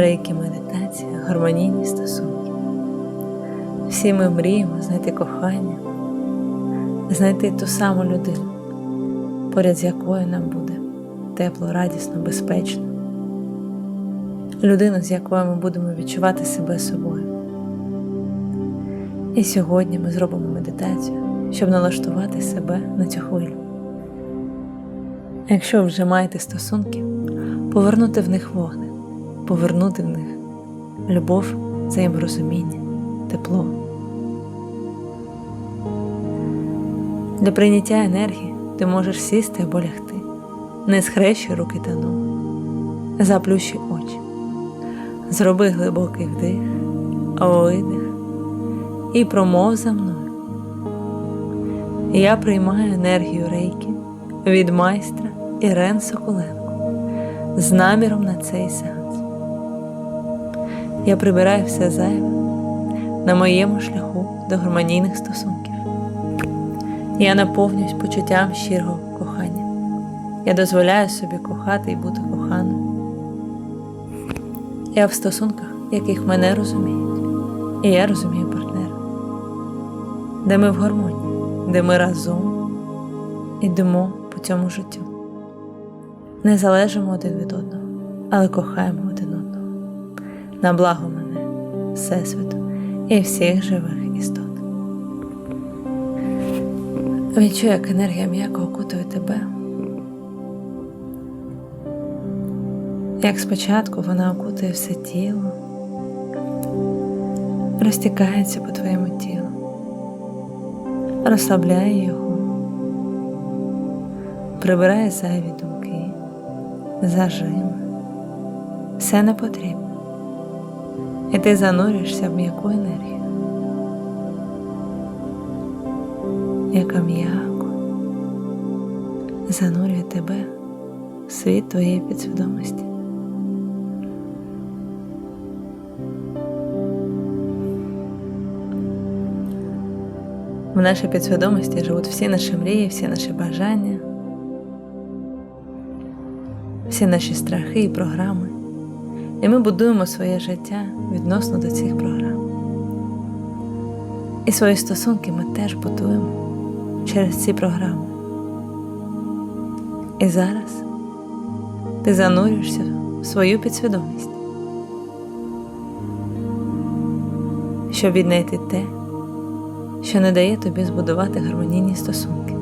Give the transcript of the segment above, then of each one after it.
рейки медитація, гармонійні стосунки. Всі ми мріємо знайти кохання, знайти ту саму людину, поряд з якою нам буде тепло, радісно, безпечно. Людину, з якою ми будемо відчувати себе собою. І сьогодні ми зробимо медитацію, щоб налаштувати себе на цю хвилю. Якщо вже маєте стосунки, повернути в них вогник, повернути в них любов, взаєморозуміння, тепло. Для прийняття енергії ти можеш сісти або лягти, не схрещуй руки та ноги, заплющуй очі, зроби глибокий вдих, видих і промов за мною. Я приймаю енергію рейки від майстра Ірен Соколенко з наміром на цей сеанс. Я прибираю все зайве на моєму шляху до гармонійних стосунків. Я наповнююсь почуттям щирого кохання. Я дозволяю собі кохати і бути коханою. Я в стосунках, яких мене розуміють, і я розумію партнера, де ми в гармонії, де ми разом йдемо по цьому життю. Не залежимо один від одного, але кохаємо. На благо мене, Всесвіту і всіх живих істот. Відчуй, як енергія м'яко окутує тебе. Як спочатку вона окутує все тіло, розтікається по твоєму тілу, розслабляє його, прибирає зайві думки, зажими, все не потрібно. І ти занурюєшся в м'яку енергію. яка м'яко занурює тебе в світ твоєї підсвідомості. В нашій підсвідомості живуть всі наші мрії, всі наші бажання, всі наші страхи і програми. І ми будуємо своє життя відносно до цих програм. І свої стосунки ми теж будуємо через ці програми. І зараз ти занурюєшся в свою підсвідомість, щоб віднайти те, що не дає тобі збудувати гармонійні стосунки.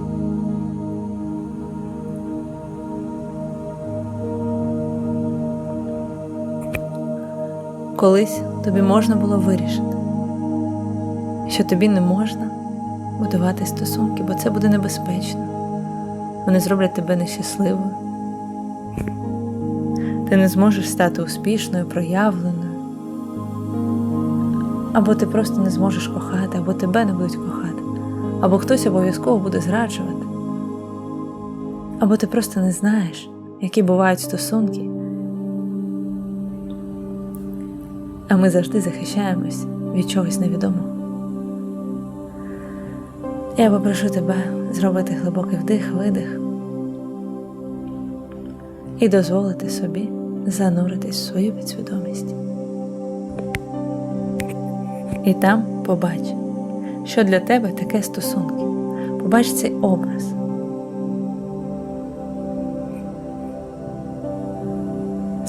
Колись тобі можна було вирішити, що тобі не можна будувати стосунки, бо це буде небезпечно. Вони зроблять тебе нещасливою. Ти не зможеш стати успішною, проявленою. Або ти просто не зможеш кохати, або тебе не будуть кохати, або хтось обов'язково буде зраджувати. Або ти просто не знаєш, які бувають стосунки. Ми завжди захищаємось від чогось невідомого. Я попрошу тебе зробити глибокий вдих, видих і дозволити собі зануритись в свою підсвідомість. І там побач, що для тебе таке стосунки. Побач цей образ.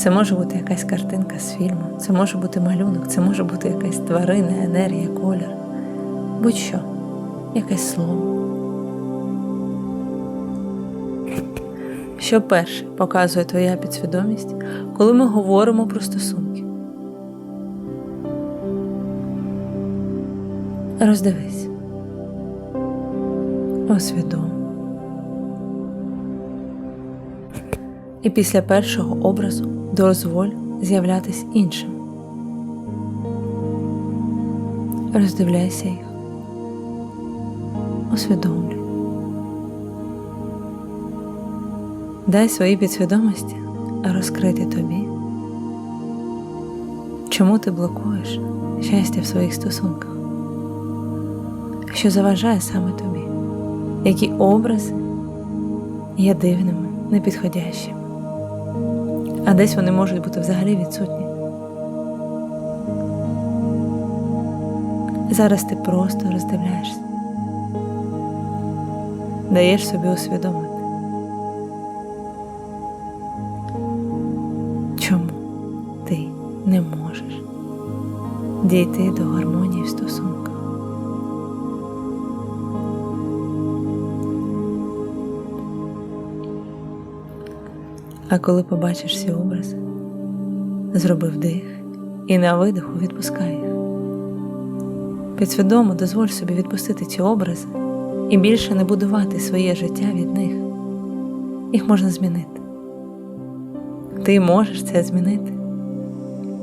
Це може бути якась картинка з фільму, це може бути малюнок, це може бути якась тварина, енергія, колір, будь-що якесь слово. Що перше показує твоя підсвідомість, коли ми говоримо про стосунки? Роздивись, усвідом. І після першого образу дозволь з'являтись іншим. Роздивляйся їх усвідомлюй. Дай своїй підсвідомості розкрити тобі, чому ти блокуєш щастя в своїх стосунках, що заважає саме тобі, які образи є дивними, непідходящими, а десь вони можуть бути взагалі відсутні. Зараз ти просто роздивляєшся, даєш собі усвідомити. Чому ти не можеш дійти до гармонії в стосунках? А коли побачиш ці образи, зроби вдих і на видиху відпускай їх. Підсвідомо дозволь собі відпустити ці образи і більше не будувати своє життя від них. Їх можна змінити. Ти можеш це змінити,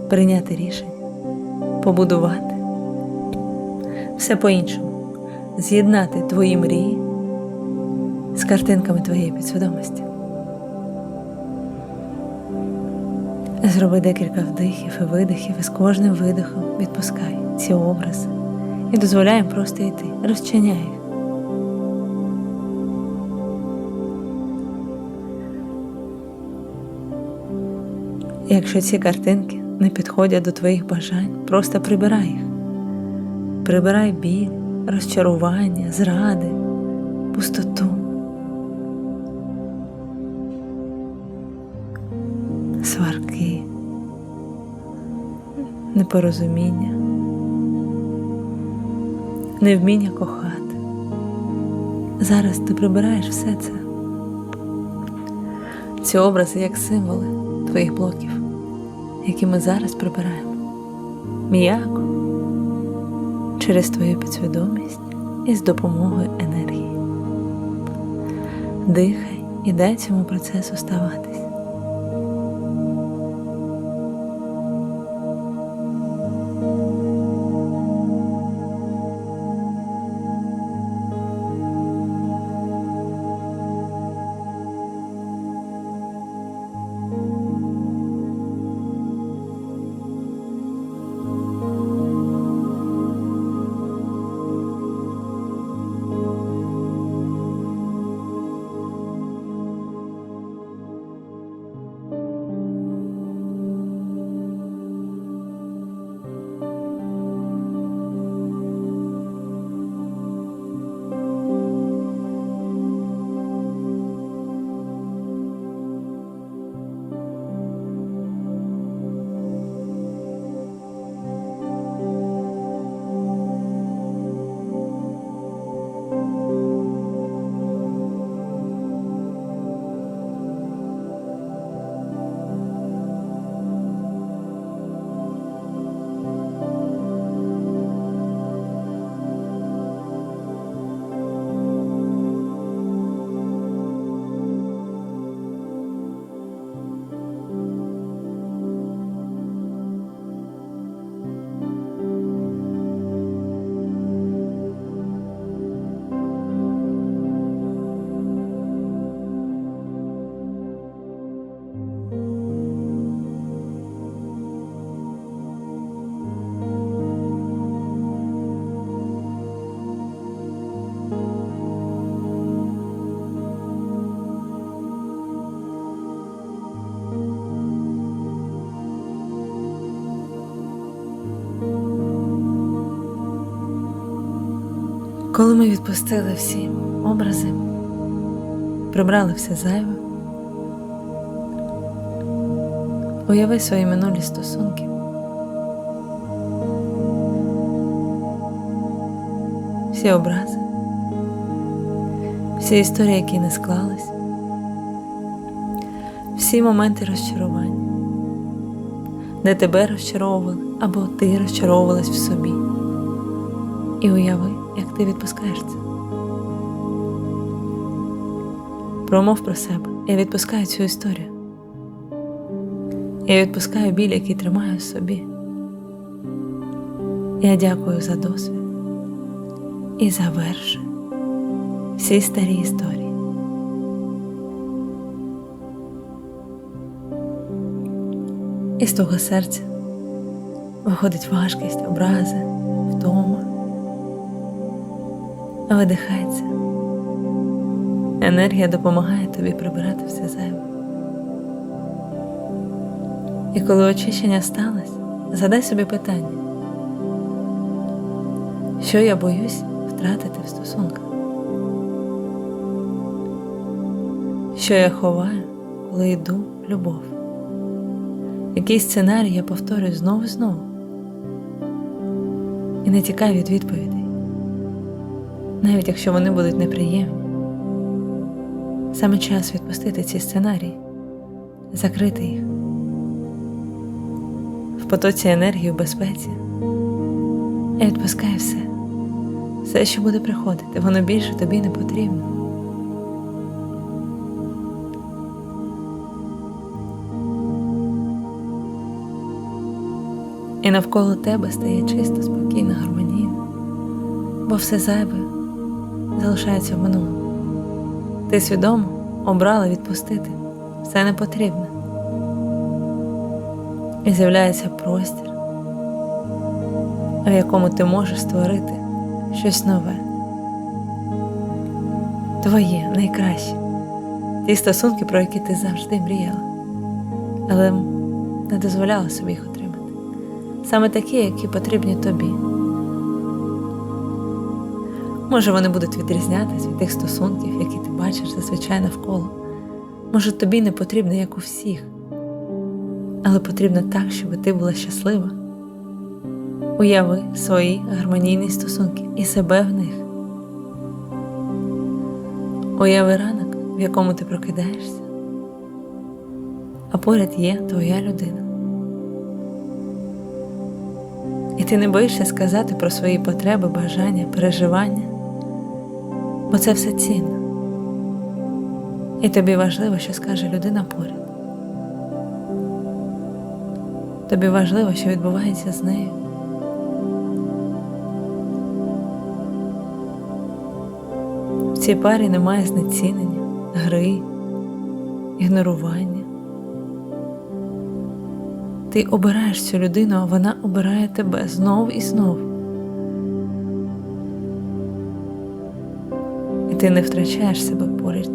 прийняти рішення, побудувати все по-іншому, з'єднати твої мрії з картинками твоєї підсвідомості. Зроби декілька вдихів і видихів, і з кожним видихом відпускай ці образи і дозволяй просто йти, розчиняй їх. Якщо ці картинки не підходять до твоїх бажань, просто прибирай їх. Прибирай біль, розчарування, зради, пустоту. Непорозуміння, невміння кохати. Зараз ти прибираєш все це. Ці образи як символи твоїх блоків, які ми зараз прибираємо м'яко через твою підсвідомість і з допомогою енергії. Дихай і дай цьому процесу ставатись. Коли ми відпустили всі образи, прибрали все зайве, уяви свої минулі стосунки. Всі образи, всі історії, які не склались, всі моменти розчарування, де тебе розчаровували або ти розчаровувалась в собі. І уяви, як ти відпускаєш це. Промов про себе. Я відпускаю цю історію. Я відпускаю біль, який тримаю в собі. Я дякую за досвід і завершую всі старі історії. І з того серця виходить важкість, образи, втома. Видихається. Енергія допомагає тобі прибирати все зайве. І коли очищення сталося, задай собі питання, Що я боюсь втратити в стосунках? Що я ховаю, коли йду в любов? Який сценарій я повторюю знову і знову? І не тікай від відповідей, навіть якщо вони будуть неприємні. Саме час відпустити ці сценарії, закрити їх в потоці енергії в безпеці. Я відпускаю все, все, що буде приходити, воно більше тобі не потрібно. І навколо тебе стає чисто, спокійно, гармонійно, бо все зайве залишається в минулому. Ти свідомо обрала відпустити все не потрібне. І з'являється простір, в якому ти можеш створити щось нове. Твоє найкраще, ті стосунки, про які ти завжди мріяла, але не дозволяла собі їх отримати. Саме такі, які потрібні тобі. Може, вони будуть відрізнятися від тих стосунків, які ти бачиш зазвичай навколо. Може, тобі не потрібно, як у всіх, але потрібно так, щоб ти була щаслива. Уяви свої гармонійні стосунки і себе в них. Уяви ранок, в якому ти прокидаєшся, а поряд є твоя людина. І ти не боїшся сказати про свої потреби, бажання, переживання, бо це все цінно. І тобі важливо, що скаже людина поряд. Тобі важливо, що відбувається з нею. В цій парі немає знецінення, гри, ігнорування. Ти обираєш цю людину, а вона обирає тебе знов і знов. Ти не втрачаєш себе поряд,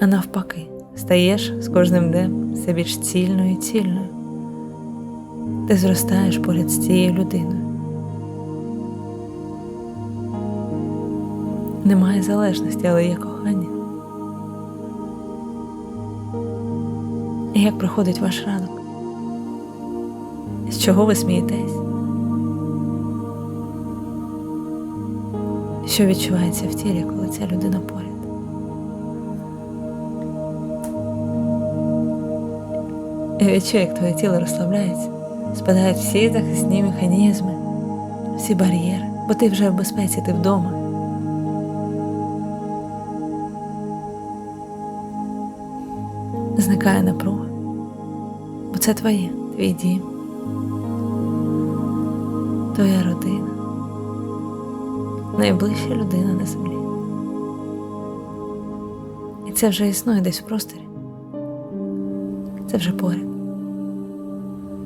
а навпаки, стаєш з кожним днем все більш цільною і цільною. Ти зростаєш поряд з цією людиною. Немає залежності, але є кохання. І як проходить ваш ранок? З чого ви смієтесь? Що відчувається в тілі, коли ця людина поряд? І відчуй, як твоє тіло розслабляється, спадають всі захисні механізми, всі бар'єри, бо ти вже в безпеці, ти вдома. Зникає напруга, бо це твоє, твій дім, твоя родина, найближча людина на землі. І це вже існує десь в просторі. Це вже поряд.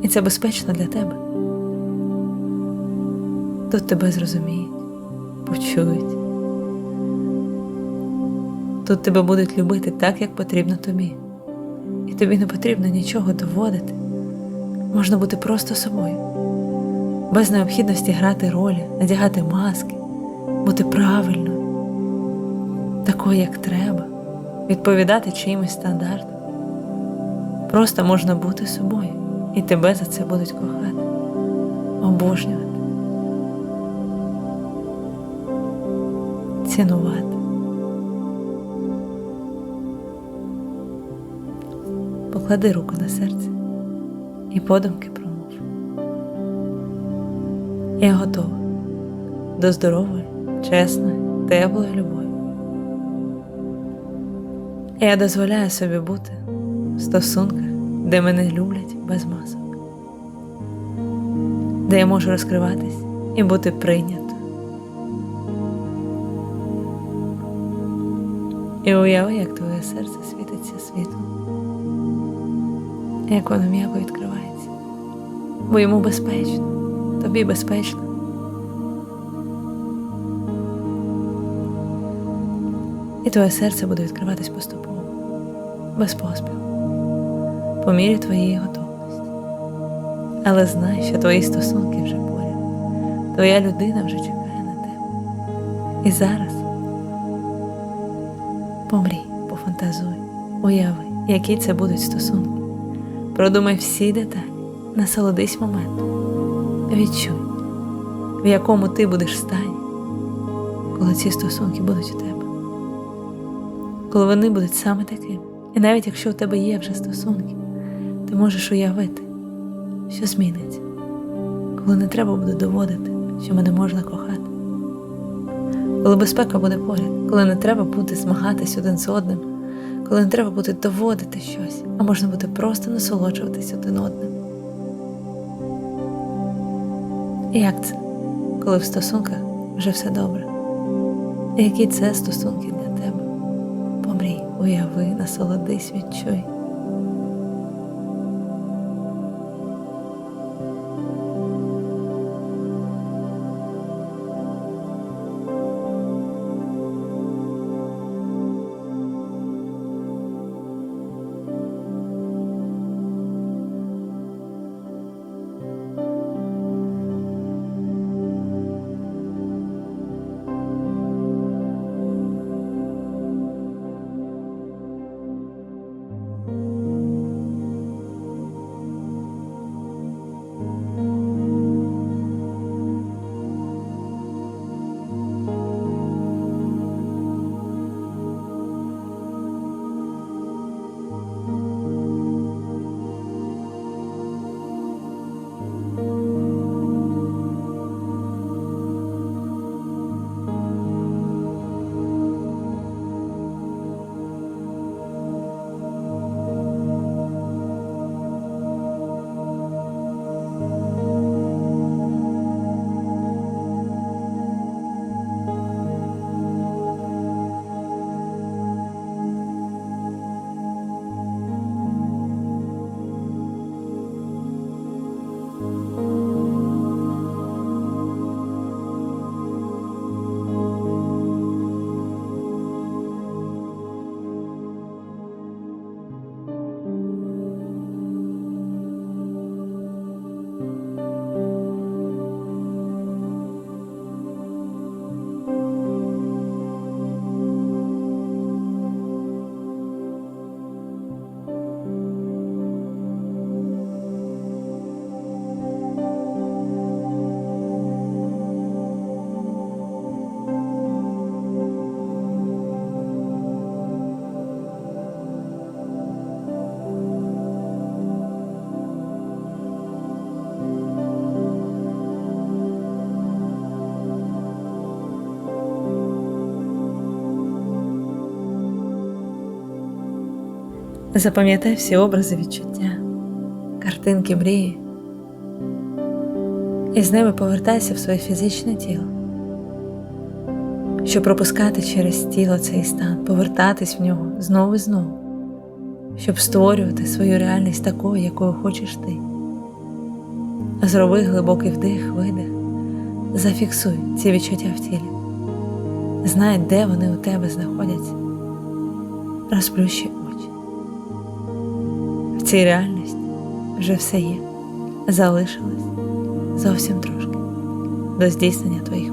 І це безпечно для тебе. Тут тебе зрозуміють, почують. Тут тебе будуть любити так, як потрібно тобі. І тобі не потрібно нічого доводити. Можна бути просто собою, без необхідності грати ролі, надягати маски, бути правильною, такою, як треба, відповідати чиїмось стандартам. Просто можна бути собою, і тебе за це будуть кохати, обожнювати, цінувати. Поклади руку на серце і подумки промов. Я готова до здорової, чесної, теплої любові. Я дозволяю собі бути в стосунках, де мене люблять без масок, де я можу розкриватись і бути прийнятою. І уяви, як твоє серце світиться світлом, як воно м'яко відкривається, бо йому безпечно, тобі безпечно. І твоє серце буде відкриватись поступово, без поспіху, по мірі твоєї готовності. Але знай, що твої стосунки вже поряд. Твоя людина вже чекає на тебе. І зараз помрій, пофантазуй, уяви, які це будуть стосунки. Продумай всі деталі, насолодись моментом. Відчуй, в якому ти будеш стані, коли ці стосунки будуть у тебе. Коли вони будуть саме такими. І навіть якщо у тебе є вже стосунки, ти можеш уявити, що зміниться, коли не треба буде доводити, що мене можна кохати. Коли безпека буде поряд, коли не треба буде змагатись один з одним, коли не треба буде доводити щось, а можна буде просто насолоджуватись один одним. І як це, коли в стосунках вже все добре? І які це стосунки уяви, насолодись, відчуй. Запам'ятай всі образи відчуття, картинки мрії, і з ними повертайся в своє фізичне тіло, щоб пропускати через тіло цей стан, повертатись в нього знову і знову, щоб створювати свою реальність такою, якою хочеш ти. Зроби глибокий вдих, видих, зафіксуй ці відчуття в тілі, знай, де вони у тебе знаходяться, розплющи цій реальності вже все є, залишилось зовсім трошки до здійснення твоїх